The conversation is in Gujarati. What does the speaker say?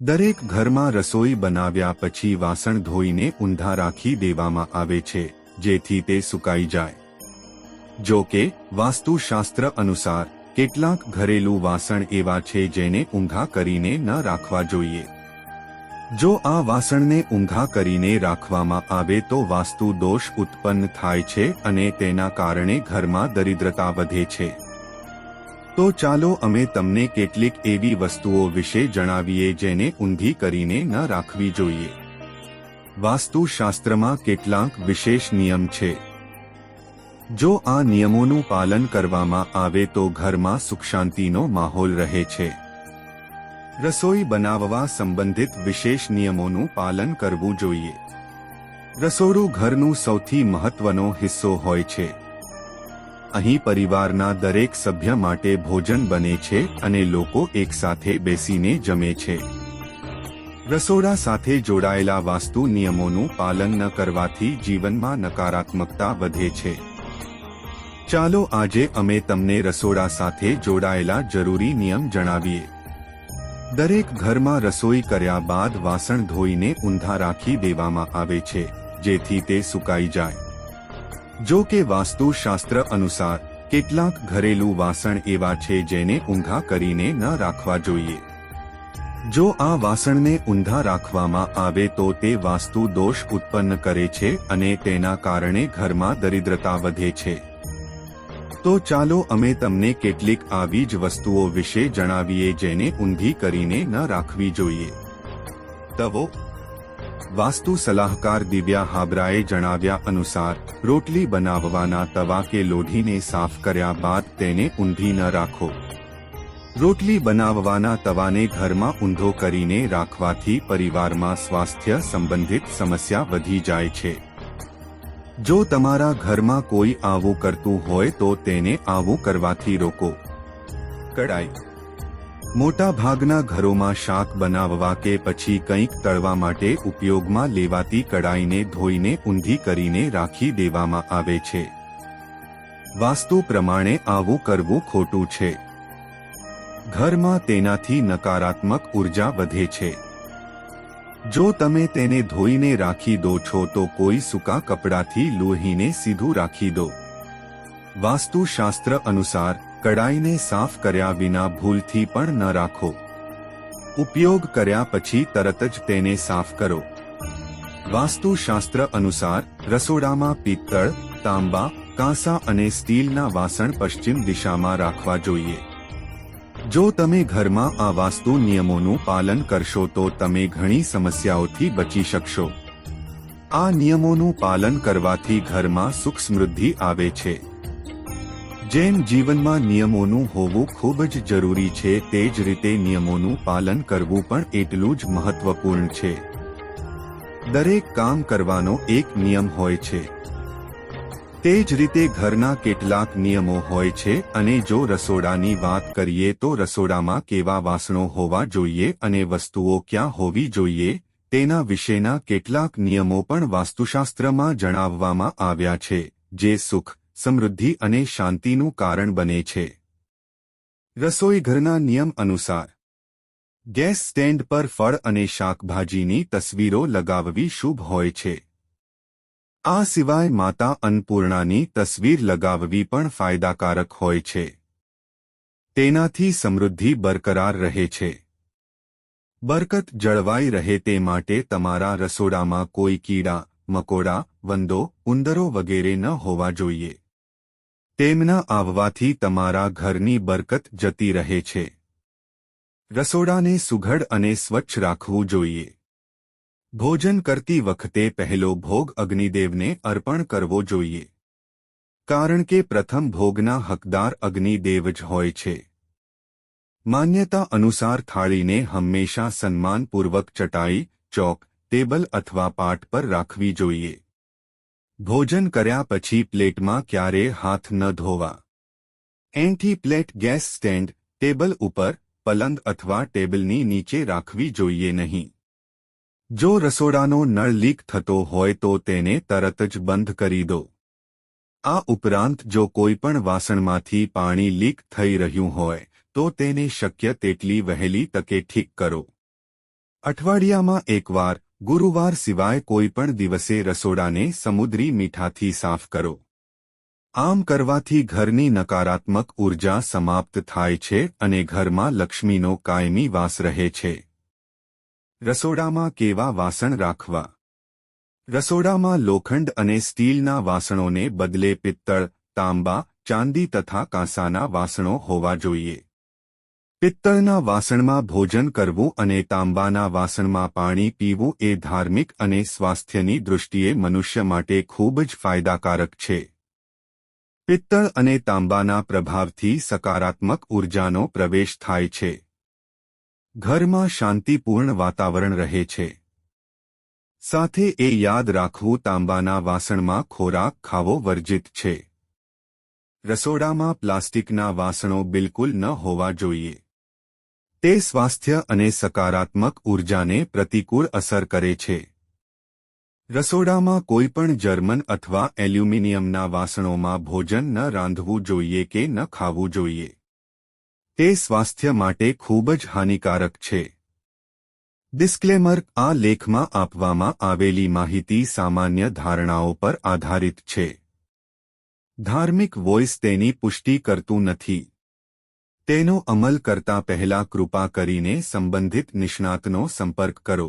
દરેક ઘરમાં રસોઈ બનાવ્યા પછી વાસણ ધોઈને ઊંધા રાખી દેવામાં આવે છે, જેથી તે સુકાઈ જાય. જો કે, વાસ્તુશાસ્ત્ર અનુસાર, કેટલાક ઘરેલું વાસણ એવા છે જેને ઊંઘા કરીને ન રાખવા જોઈએ. જો આ વાસણને ઊંઘા કરીને રાખવામાં આવે તો વાસ્તુ દોષ ઉત્પન્ન થાય છે અને તેના કારણે ઘરમાં દરિદ્રતા વધે છે. તો ચાલો અમે તમને કેટલીક એવી વસ્તુઓ વિશે જણાવીએ જેને ઊંધી કરીને ન રાખવી જોઈએ. વાસ્તુશાસ્ત્રમાં કેટલાક વિશેષ નિયમ છે. જો આ નિયમોનું પાલન કરવામાં આવે તો ઘરમાં સુખ શાંતિનો માહોલ રહે છે. રસોઈ બનાવવા સંબંધિત વિશેષ નિયમોનું પાલન કરવું જોઈએ. રસોડું ઘરનું સૌથી મહત્વનો હિસ્સો હોય છે. અહીં પરિવારના દરેક સભ્ય માટે ભોજન બને છે અને લોકો એકસાથે બેસીને જમે છે. રસોડા સાથે જોડાયેલા વાસ્તુ નિયમોનું પાલન ન કરવાથી જીવનમાં નકારાત્મકતા વધે છે. ચાલો આજે અમે તમને રસોડા સાથે જોડાયેલા જરૂરી નિયમ જણાવીએ. દરેક ઘરમાં રસોઈ કર્યા બાદ વાસણ ધોઈને ઊંધા રાખી દેવામાં આવે છે, જેથી તે સુકાઈ જાય. જો કે વાસ્તુશાસ્ત્ર અનુસાર, કેટલાક ઘરેલું વાસણ એવા છે જેને ઊંધા કરીને ન રાખવા જોઈએ. જો આ વાસણને ઊંધા રાખવામાં આવે તો તે વાસ્તુ દોષ ઉત્પન્ન કરે છે અને તેના કારણે ઘરમાં દરિદ્રતા વધે છે. તો ચાલો અમે તમને કેટલીક આવી જ વસ્તુઓ વિશે જણાવીએ જેને ઊંધી કરીને ન રાખવી જોઈએ. તવો વાસ્તુ સલાહકાર દિવ્યા હાબરાએ જણાવ્યા અનુસાર, રોટલી બનાવવાના તવા કે લોઢીને સાફ કર્યા બાદ તેને ઊંધી ન રાખો. રોટલી બનાવવાના તવાને ઘરમાં ઊંધો કરીને રાખવાથી પરિવારમાં સ્વાસ્થ્ય સંબંધિત સમસ્યા વધી જાય છે. જો તમારા ઘરમાં કોઈ આવું કરતું હોય તો તેને આવું કરવાથી રોકો. કડાઈ મોટા ભાગના ઘરોમાં શાક બનાવવા કે પછી કંઈક તળવા માટે ઉપયોગમાં લેવાતી કડાઈને ધોઈને ઊંધી કરીને રાખી દેવામાં આવે છે. વાસ્તુ પ્રમાણે આવું કરવું ખોટું છે. ઘરમાં તેનાથી નકારાત્મક ઊર્જા વધે છે. જો તમે તેને ધોઈને રાખી દો છો તો કોઈ સૂકા કપડાથી લોહીને સીધું રાખી દો. વાસ્તુશાસ્ત્ર અનુસાર કડાઈને સાફ કર્યા વિના ભૂલથી પણ ન રાખો. ઉપયોગ કર્યા પછી તરત જ તેને સાફ કરો. વાસ્તુશાસ્ત્ર અનુસાર, રસોડામાં પિત્તળ, તાંબા, કાંસા અને સ્ટીલના વાસણ પશ્ચિમ દિશામાં રાખવા જોઈએ. જો તમે ઘરમાં આ વાસ્તુ નિયમોનું પાલન કરશો તો તમે ઘણી સમસ્યાઓથી બચી શકશો. આ નિયમોનું પાલન કરવાથી ઘરમાં સુખ સમૃદ્ધિ આવે છે. જેમ જીવનમાં નિયમોનું હોવું ખૂબ જ જરૂરી છે, તે જ રીતે નિયમોનું પાલન કરવું પણ એટલું જ મહત્વપૂર્ણ છે. દરેક કામ કરવાનો એક નિયમ હોય છે. તે જ રીતે ઘરના કેટલાક નિયમો હોય છે, અને જો રસોડાની વાત કરીએ તો રસોડામાં કેવા વાસણો હોવા જોઈએ અને વસ્તુઓ ક્યાં હોવી જોઈએ, તેના વિશેના કેટલાક નિયમો પણ વાસ્તુશાસ્ત્રમાં જણાવવામાં આવ્યા છે, જે સુખ સમૃદ્ધિ અને શાંતિનું કારણ બને છે. રસોઈ ઘરના નિયમ અનુસાર, ગેસ સ્ટેન્ડ પર ફળ અને શાકભાજીની તસવીરો લગાવવી શુભ હોય છે. આ સિવાય માતા અન્નપૂર્ણાની તસવીર લગાવવી પણ ફાયદાકારક હોય છે. તેનાથી સમૃદ્ધિ બરકરાર રહે છે. બરકત જળવાઈ રહે તે માટે તમારા રસોડામાં કોઈ કીડા, મકોડા, વંદો, ઉંદરો વગેરે ન હોવા જોઈએ. તેમના આવવાથી તમારા ઘરની બરકત જતી રહે છે. રસોડાને સુઘડ અને સ્વચ્છ રાખવું જોઈએ. ભોજન કરતી વખતે પહેલો ભોગ અગ્નિદેવને અર્પણ કરવો જોઈએ. કારણ કે પ્રથમ ભોગના હકદાર અગ્નિદેવ જ હોય છે. માન્યતા અનુસાર થાળીને હંમેશા સન્માનપૂર્વક ચટાઈ, ચોક, ટેબલ અથવા પાટ પર રાખવી જોઈએ. ભોજન કર્યા પછી પ્લેટમાં ક્યારે હાથ ન ધોવા. Anti plate gas stand, table ઉપર, પલંગ અથવા ટેબલની નીચે રાખવી જોઈએ નહીં. જો રસોડાનો નળ લીક થતો હોય તો તેને તરત જ બંધ કરી દો. આ ઉપરાંત જો કોઈ પણ વાસણમાંથી પાણી લીક થઈ રહ્યું હોય, તો તેને શક્ય તેટલી વહેલી તકે ઠીક કરો. અઠવાડિયામાં એકવાર ગુરુવાર સિવાય કોઈ પણ દિવસે રસોડાને સમુદ્રી મીઠાથી સાફ કરો. આમ કરવાથી ઘરની નકારાત્મક ઊર્જા સમાપ્ત થાય છે અને ઘરમાં લક્ષ્મીનો કાયમી વાસ રહે છે. રસોડામાં કેવા વાસણ રાખવા? રસોડામાં લોખંડ અને સ્ટીલના વાસણોને બદલે પિત્તળ, તાંબા, ચાંદી તથા કાંસાના વાસણો હોવા જોઈએ. પિત્તળના વાસણમાં ભોજન કરવું અને તાંબાના વાસણમાં પાણી પીવું એ ધાર્મિક અને સ્વાસ્થ્યની દૃષ્ટિએ મનુષ્ય માટે ખૂબ જ ફાયદાકારક છે. પિત્તળ અને તાંબાના પ્રભાવથી સકારાત્મક ઉર્જાનો પ્રવેશ થાય છે. ઘરમાં શાંતિપૂર્ણ વાતાવરણ રહે છે. સાથે એ યાદ રાખવું તાંબાના વાસણમાં ખોરાક ખાવો વર્જિત છે. રસોડામાં પ્લાસ્ટિકના વાસણો બિલકુલ ન હોવા જોઈએ. તે સ્વાસ્થ્ય અને સકારાત્મક ઉર્જાને પ્રતિકૂળ અસર કરે છે. રસોડામાં કોઈપણ જર્મન અથવા એલ્યુમિનિયમના વાસણોમાં ભોજન ન રાંધવું જોઈએ કે ન ખાવું જોઈએ. તે સ્વાસ્થ્ય માટે ખૂબ જ હાનિકારક છે. ડિસ્ક્લેમર આ લેખમાં આપવામાં આવેલી માહિતી સામાન્ય ધારણાઓ પર આધારિત છે. ધાર્મિક વોઇસ તેની પુષ્ટિ કરતું નથી. તેનો અમલ કરતા પહેલા કૃપા કરીને સંબંધિત નિષ્ણાતનો સંપર્ક કરો.